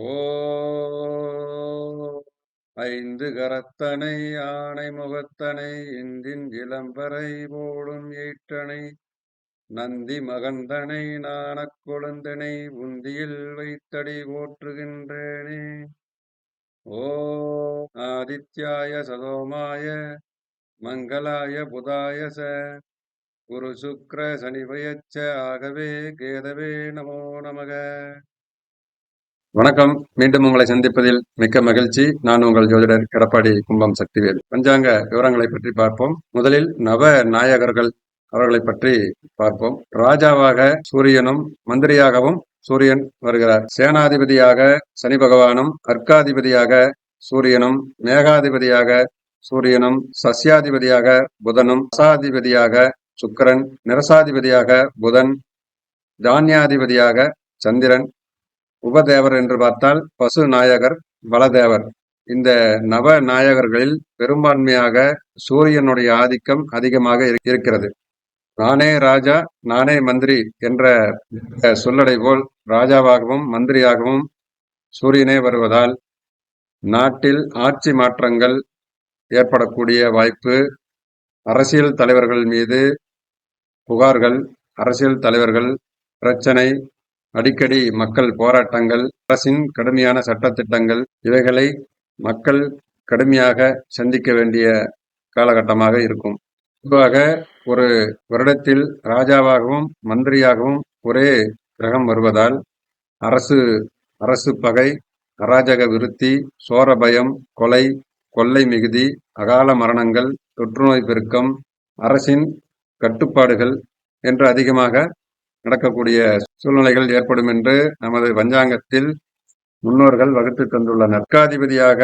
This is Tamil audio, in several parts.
ஓ ஐந்து கரத்தனை ஆணை முகத்தனை இந்தின் இளம்பரை போடும் ஈட்டனை நந்தி மகந்தனை நாணக் கொழுந்தனை உந்தியில் வைத்தடி போற்றுகின்றேனே. ஓ ஆதித்யாய சதோமாய மங்களாய புதாய ச குரு சுக்ர சனிபயச்ச ஆகவே கேதவே நமோ நமக. வணக்கம். மீண்டும் உங்களை சந்திப்பதில் மிக்க மகிழ்ச்சி. நான் உங்கள் ஜோதிடர் எடப்பாடி கும்பம் சக்திவேல். பஞ்சாங்க விவரங்களை பற்றி பார்ப்போம். முதலில் நவ நாயகர்கள் அவர்களை பற்றி பார்ப்போம். ராஜாவாக சூரியனும் மந்திரியாகவும் சூரியன் வருகிறார். சேனாதிபதியாக சனி பகவானும் அர்க்காதிபதியாக சூரியனும் மேகாதிபதியாக சூரியனும் சசியாதிபதியாக புதனும் அசாதிபதியாக சுக்கரன் நிரசாதிபதியாக புதன் தானியாதிபதியாக சந்திரன் உபதேவர் என்று பார்த்தால் பசு நாயகர் பலதேவர் இந்த நவ நாயகர்களில் பெரும்பான்மையாக சூரியனுடைய ஆதிக்கம் அதிகமாக இருக்கிறது. நானே ராஜா நானே மந்திரி என்ற சொல்லடை போல் ராஜாவாகவும் மந்திரியாகவும் சூரியனே வருவதால் நாட்டில் ஆட்சி மாற்றங்கள் ஏற்படக்கூடிய வாய்ப்பு அரசியல் தலைவர்கள் மீது புகார்கள் அரசியல் தலைவர்கள் பிரச்சனை அடிக்கடி மக்கள் போராட்டங்கள் அரசின் கடுமையான சட்டத்திட்டங்கள் இவைகளை மக்கள் கடுமையாக சந்திக்க வேண்டிய காலகட்டமாக இருக்கும். பொதுவாக ஒரு வருடத்தில் ராஜாவாகவும் மந்திரியாகவும் ஒரே கிரகம் வருவதால் அரசு அரசு பகை அராஜக விருத்தி சோர பயம் கொலை கொள்ளை மிகுதி அகால மரணங்கள் தொற்றுநோய் பெருக்கம் அரசின் கட்டுப்பாடுகள் என்று அதிகமாக நடக்கக்கூடிய சூழ்நிலைகள் ஏற்படும் என்று நமது பஞ்சாங்கத்தில் முன்னோர்கள் வகுத்து தந்துள்ள நற்காதிபதியாக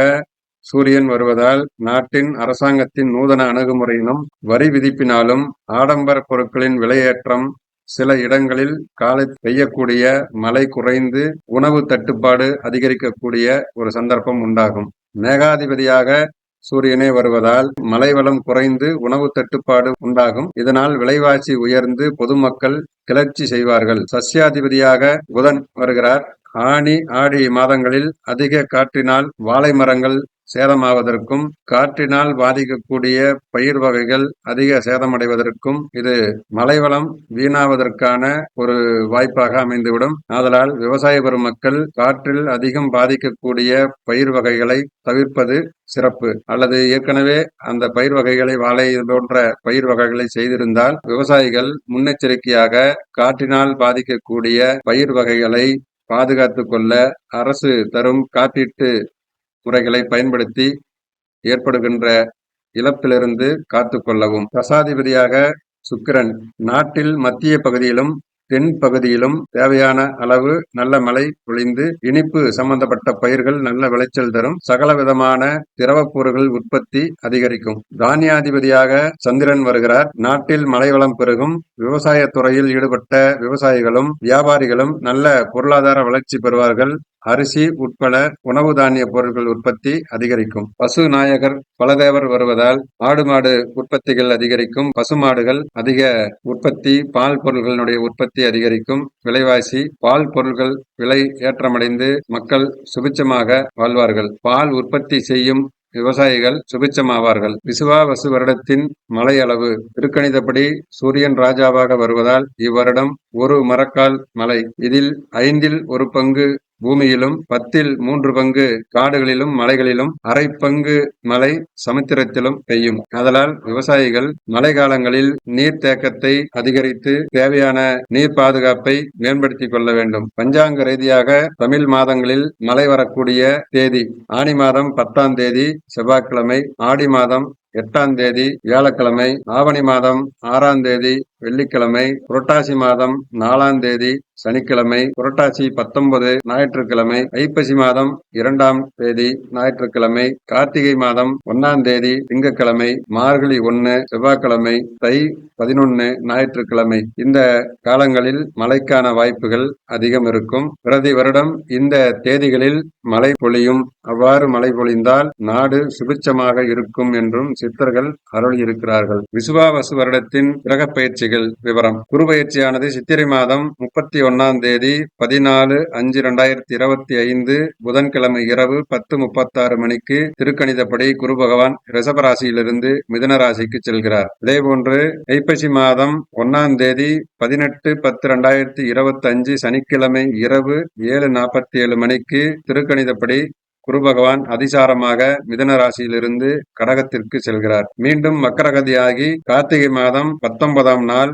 சூரியன் வருவதால் நாட்டின் அரசாங்கத்தின் நூதன அணுகுமுறையினும் வரி விதிப்பினாலும் ஆடம்பர பொருட்களின் விலையேற்றம் சில இடங்களில் காலை பெய்யக்கூடிய மழை குறைந்து உணவு தட்டுப்பாடு அதிகரிக்கக்கூடிய ஒரு சந்தர்ப்பம் உண்டாகும். மேகாதிபதியாக சூரியனே வருவதால் மலைவளம் குறைந்து உணவு தட்டுப்பாடு உண்டாகும். இதனால் விலைவாசி உயர்ந்து பொதுமக்கள் கிளர்ச்சி செய்வார்கள். சஸ்யாதிபதியாக புதன் வருகிறார். ஆணி ஆடி மாதங்களில் அதிக காற்றினால் வாழை மரங்கள் சேதமாவதற்கும் காற்றினால் பாதிக்கக்கூடிய பயிர் வகைகள் அதிக சேதமடைவதற்கும் இது மலைவளம் வீணாவதற்கான ஒரு வாய்ப்பாக அமைந்துவிடும். ஆதலால் விவசாய பெருமக்கள் காற்றில் அதிகம் பாதிக்கக்கூடிய பயிர் வகைகளை தவிர்ப்பது சிறப்பு. அல்லது ஏற்கனவே அந்த பயிர் வகைகளை வாழை போன்ற பயிர் வகைகளை செய்திருந்தால் விவசாயிகள் முன்னெச்சரிக்கையாக காற்றினால் பாதிக்கக்கூடிய பயிர் வகைகளை பாதுகாத்து கொள்ள அரசு தரும் காப்பீட்டு முறைகளை பயன்படுத்தி ஏற்படுகின்ற இழப்பிலிருந்து காத்து கொள்ளவும். பிரசாதிபதியாக சுக்கிரன் நாட்டில் மத்திய பகுதியிலும் தென் பகுதியிலும் தேவையான அளவு நல்ல மழை பொழிந்து இனிப்பு சம்பந்தப்பட்ட பயிர்கள் நல்ல விளைச்சல் தரும். சகல விதமான திரவப்பொருள்கள் உற்பத்தி அதிகரிக்கும். தானியாதிபதியாக சந்திரன் வருகிறார். நாட்டில் மழை வளம் பெருகும். விவசாய துறையில் ஈடுபட்ட விவசாயிகளும் வியாபாரிகளும் நல்ல பொருளாதார வளர்ச்சி பெறுவார்கள். அரிசி உட்பட உணவு தானிய பொருட்கள் உற்பத்தி அதிகரிக்கும். பசு நாயகர் பலதேவர் வருவதால் ஆடு மாடு உற்பத்திகள் அதிகரிக்கும். பசு மாடுகள் அதிக உற்பத்தி பால் பொருட்களினுடைய உற்பத்தி அதிகரிக்கும். விலைவாசி பால் பொருட்கள் விலை ஏற்றமடைந்து மக்கள் சுபிச்சமாக வாழ்வார்கள். பால் உற்பத்தி செய்யும் விவசாயிகள் சுபிச்சமாவார்கள் விசுவாவசு வருடத்தின் மழை அளவு திருக்கணிதப்படி சூரியன் ராஜாவாக வருவதால் இவ்வருடம் ஒரு மரக்கால் மலை. இதில் ஐந்தில் ஒரு பங்கு பூமியிலும் பத்தில் மூன்று பங்கு காடுகளிலும் மலைகளிலும் அரை பங்கு மழை சமுத்திரத்திலும் பெய்யும். அதனால் விவசாயிகள் மழை காலங்களில் நீர் தேக்கத்தை அதிகரித்து தேவையான நீர் பாதுகாப்பை மேம்படுத்திக் கொள்ள வேண்டும். பஞ்சாங்க ரீதியாக தமிழ் மாதங்களில் மழை வரக்கூடிய தேதி ஆணி மாதம் பத்தாம் தேதி செவ்வாய்க்கிழமை ஆடி மாதம் எட்டாம் தேதி வியாழக்கிழமை ஆவணி மாதம் ஆறாம் தேதி வெள்ளிக்கிழமை புரட்டாசி மாதம் நாலாம் தேதி சனிக்கிழமை புரட்டாசி பத்தொன்பது ஞாயிற்றுக்கிழமை ஐப்பசி மாதம் இரண்டாம் தேதி ஞாயிற்றுக்கிழமை கார்த்திகை மாதம் ஒன்னாம் தேதி திங்கட்கிழமை மார்கழி ஒன்னு செவ்வாய்க்கிழமை தை பதினொன்னு ஞாயிற்றுக்கிழமை. இந்த காலங்களில் மழைக்கான வாய்ப்புகள் அதிகம் இருக்கும். பிரதி வருடம் இந்த தேதிகளில் மழை பொழியும். அவ்வாறு மழை பொழிந்தால் நாடு சுபிச்சமாக இருக்கும் என்றும் சித்தர்கள் அருள் இருக்கிறார்கள் விசுவாவசு வருடத்தின் கிரக பயிற்சிகள் ராசிகள் விவரம். குரு பயிற்சியானது சித்திரை மாதம் முப்பத்தி ஒன்னாம் தேதி பதினாலு அஞ்சு ரெண்டாயிரத்தி இருபத்தி ஐந்து புதன்கிழமை இரவு பத்து முப்பத்தாறு மணிக்கு திருக்கணிதப்படி குரு பகவான் ரிஷபராசியிலிருந்து மிதன ராசிக்கு செல்கிறார். இதேபோன்று ஐப்பசி மாதம் ஒன்னாம் தேதி பதினெட்டு பத்து ரெண்டாயிரத்தி இருபத்தி அஞ்சு சனிக்கிழமை இரவு ஏழு நாற்பத்தி ஏழு மணிக்கு திருக்கணிதப்படி குரு பகவான் அதிசாரமாக மிதன ராசியிலிருந்து கடகத்திற்கு செல்கிறார். மீண்டும் மக்கரகதியாகி கார்த்திகை மாதம் பத்தொன்பதாம் நாள்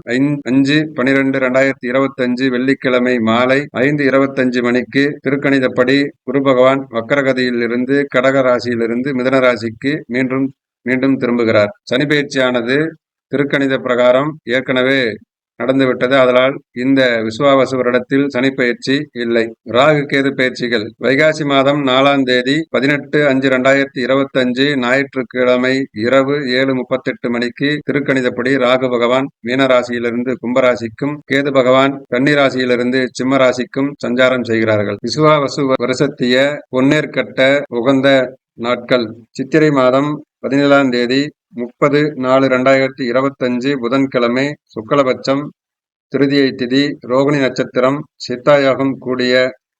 அஞ்சு பனிரெண்டு இரண்டாயிரத்தி இருபத்தி அஞ்சு வெள்ளிக்கிழமை மாலை ஐந்து இருபத்தஞ்சு மணிக்கு திருக்கணிதப்படி குரு பகவான் மக்கரகதியிலிருந்து கடக ராசியிலிருந்து மிதன ராசிக்கு மீண்டும் மீண்டும் திரும்புகிறார். சனி பயிற்சியானது திருக்கணித பிரகாரம் ஏற்கனவே நடந்துவிட்டது. அதனால் இந்த விசுவாவசு வருடத்தில் சனி பயிற்சி இல்லை. ராகு கேது பயிற்சிகள். வைகாசி மாதம் நாலாம் தேதி பதினெட்டு அஞ்சு ரெண்டாயிரத்தி இருபத்தி அஞ்சு ஞாயிற்றுக்கிழமை இரவு ஏழு முப்பத்தெட்டு மணிக்கு திருக்கணிதப்படி ராகு பகவான் மீனராசியிலிருந்து கும்பராசிக்கும் கேது பகவான் கன்னிராசியிலிருந்து சிம்மராசிக்கும் சஞ்சாரம் செய்கிறார்கள். விசுவாவசு வருஷத்திய பொன்னேற்கட்ட உகந்த நாட்கள். சித்திரை மாதம் பதினேழாம் தேதி முப்பது நாலு ரெண்டாயிரத்தி இருபத்தஞ்சு புதன்கிழமை சுக்லபட்சம் திருதியை திதி ரோகிணி நட்சத்திரம் சித்தாயாகம் கூடிய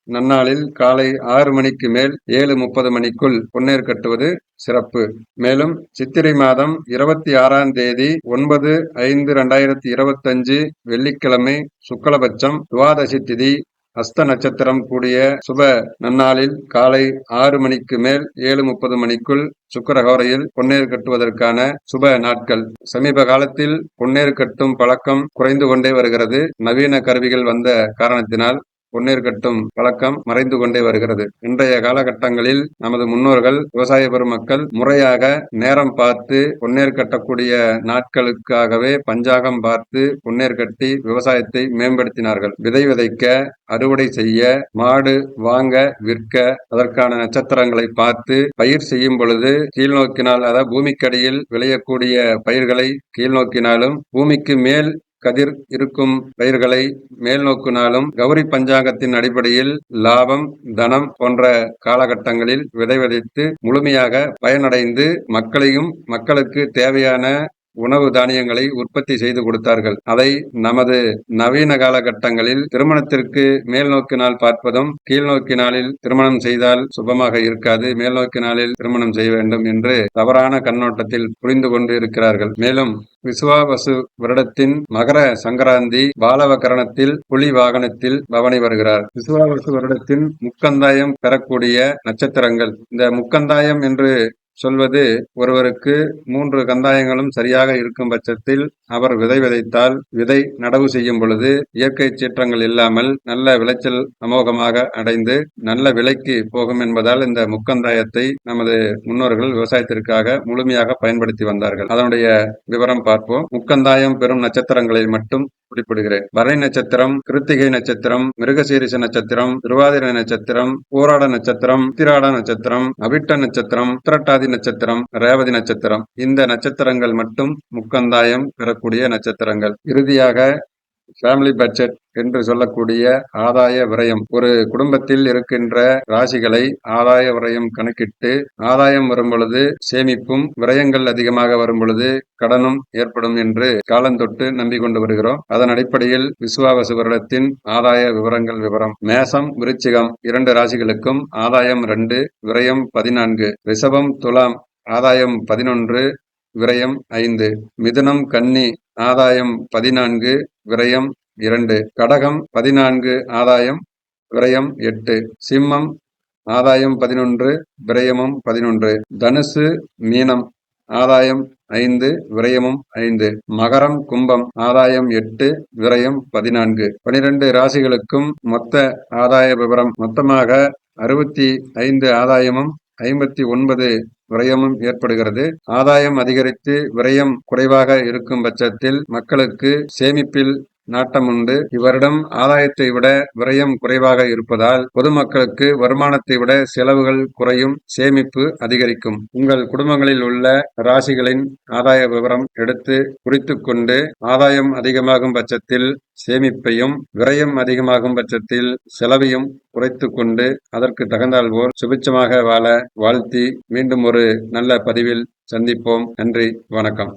நன்னாளில் காலை ஆறு மணிக்கு மேல் ஏழு முப்பது மணிக்குள் பொன்னேர் கட்டுவது சிறப்பு. மேலும் சித்திரை மாதம் இருபத்தி ஆறாம் தேதி ஒன்பது ஐந்து ரெண்டாயிரத்தி இருபத்தஞ்சு வெள்ளிக்கிழமை சுக்கலபட்சம் துவாதசி திதி அஸ்த நட்சத்திரம் கூடிய சுப நன்னாளில் காலை ஆறு மணிக்கு மேல் ஏழு முப்பது மணிக்குள் சுக்கரகோரையில் பொன்னேறு கட்டுவதற்கான சுப நாட்கள். சமீப காலத்தில் பொன்னேறு கட்டும் பழக்கம் குறைந்து கொண்டே வருகிறது. நவீன கருவிகள் வந்த காரணத்தினால் பொன்னீர் கட்டும் பழக்கம் மறைந்து கொண்டே வருகிறது. இன்றைய காலகட்டங்களில் நமது முன்னோர்கள் விவசாய பெருமக்கள் முறையாக நேரம் பார்த்து பொன்னேர் கட்டக்கூடிய நாட்களுக்காகவே பஞ்சாகம் பார்த்து பொன்னேர் கட்டி விவசாயத்தை மேம்படுத்தினார்கள். விதை விதைக்க அறுவடை செய்ய மாடு வாங்க விற்க அதற்கான நட்சத்திரங்களை பார்த்து பயிர் செய்யும் பொழுது கீழ்நோக்கினால் அதாவது பூமிக்கடியில் விளையக்கூடிய பயிர்களை கீழ்நோக்கினாலும் பூமிக்கு மேல் கதிர் இருக்கும் பயிர்களை மேல் நோக்கினாலும் கௌரி பஞ்சாங்கத்தின் அடிப்படையில் லாபம் தனம் போன்ற காலகட்டங்களில் விதை விதைத்து முழுமையாக பயனடைந்து மக்களையும் மக்களுக்கு தேவையான உணவு தானியங்களை உற்பத்தி செய்து கொடுத்தார்கள். அதை நமது நவீன காலகட்டங்களில் திருமணத்திற்கு மேல் நோக்கினால் பார்ப்பதும் கீழ் நோக்கினாலில் திருமணம் செய்தால் சுபமாக இருக்காது மேல் நோக்கினாலில் திருமணம் செய்ய வேண்டும் என்று தவறான கண்ணோட்டத்தில் புரிந்து கொண்டு இருக்கிறார்கள். மேலும் விசுவாவசு வருடத்தின் மகர சங்கராந்தி பாலவகரணத்தில் புலி வாகனத்தில் பவனி வருகிறார். விசுவாவசு வருடத்தின் முக்கந்தாயம் பெறக்கூடிய நட்சத்திரங்கள். இந்த முக்கந்தாயம் என்று சொல்வது ஒருவருக்கு மூன்று கந்தாயங்களும் சரியாக இருக்கும் பட்சத்தில் அவர் விதை விதைத்தால் விதை நடவு செய்யும் பொழுது இயற்கை சீற்றங்கள் இல்லாமல் நல்ல விளைச்சல் அமோகமாக அடைந்து நல்ல விலைக்கு போகும் என்பதால் இந்த முக்கந்தாயத்தை நமது முன்னோர்கள் விவசாயத்திற்காக முழுமையாக பயன்படுத்தி வந்தார்கள். அதனுடைய விவரம் பார்ப்போம். முக்கந்தாயம் பெறும் நட்சத்திரங்களை மட்டும் குறிப்பிடுகிறேன். வரை நட்சத்திரம் கிருத்திகை நட்சத்திரம் மிருகசீரிச நட்சத்திரம் திருவாதிர நட்சத்திரம் போராட நட்சத்திரம் திராட நட்சத்திரம் அவிட்ட நட்சத்திரம் திரட்டாதி நட்சத்திரம் ரேவதி நட்சத்திரம். இந்த நட்சத்திரங்கள் மட்டும் முக்கந்தாயம் பெறக்கூடிய நட்சத்திரங்கள். இறுதியாக ஃபேமிலி பட்ஜெட் என்று சொல்லக்கூடிய ஆதாய விரயம். ஒரு குடும்பத்தில் இருக்கின்ற ராசிகளை ஆதாய விரயம் கணக்கிட்டு ஆதாயம் வரும் பொழுது சேமிப்பும் விரயங்கள் அதிகமாக வரும் பொழுது கடனும் ஏற்படும் என்று காலந்தொட்டு நம்பிக்கொண்டு வருகிறோம். அதன் அடிப்படையில் விசுவாவசு வருடத்தின் ஆதாய விவரங்கள் விவரம். மேசம் விருச்சிகம் இரண்டு ராசிகளுக்கும் ஆதாயம் ரெண்டு விரயம் பதினான்கு. ரிஷபம் துலாம் ஆதாயம் பதினொன்று விரயம் ஐந்து. மிதுனம் கன்னி ஆதாயம் பதினான்கு. விரயம் இரண்டு. கடகம் பதினான்கு. ஆதாயம் விரயம் எட்டு. சிம்மம் ஆதாயம் பதினொன்று. விரயமும் பதினொன்று. தனுசு மீனம் ஆதாயம் ஐந்து. விரயமும் ஐந்து. மகரம் கும்பம் ஆதாயம் எட்டு. விரயம் பதினான்கு. பனிரெண்டு ராசிகளுக்கும் மொத்த ஆதாய விவரம் மொத்தமாக அறுபத்தி ஐந்து ஆதாயமும் ஐம்பத்தி ஒன்பது விரயமும் ஏற்படுகிறது. ஆதாயம் அதிகரித்து விரயம் குறைவாக இருக்கும் பட்சத்தில் மக்களுக்கு சேமிப்பில் நாட்டம் உண்டு. இவரிடம் ஆதாயத்தை விட விரயம் குறைவாக இருப்பதால் பொதுமக்களுக்கு வருமானத்தை விட செலவுகள் குறையும் சேமிப்பு அதிகரிக்கும். உங்கள் குடும்பங்களில் உள்ள ராசிகளின் ஆதாய விவரம் எடுத்து குறித்து கொண்டு ஆதாயம் அதிகமாகும் பட்சத்தில் சேமிப்பையும் விரயம் அதிகமாகும் பட்சத்தில் செலவையும் குறைத்து கொண்டு அதற்கு தகுந்தால் போல் சுபிச்சமாக வாழ வாழ்த்தி மீண்டும் ஒரு நல்ல பதிவில் சந்திப்போம். நன்றி வணக்கம்.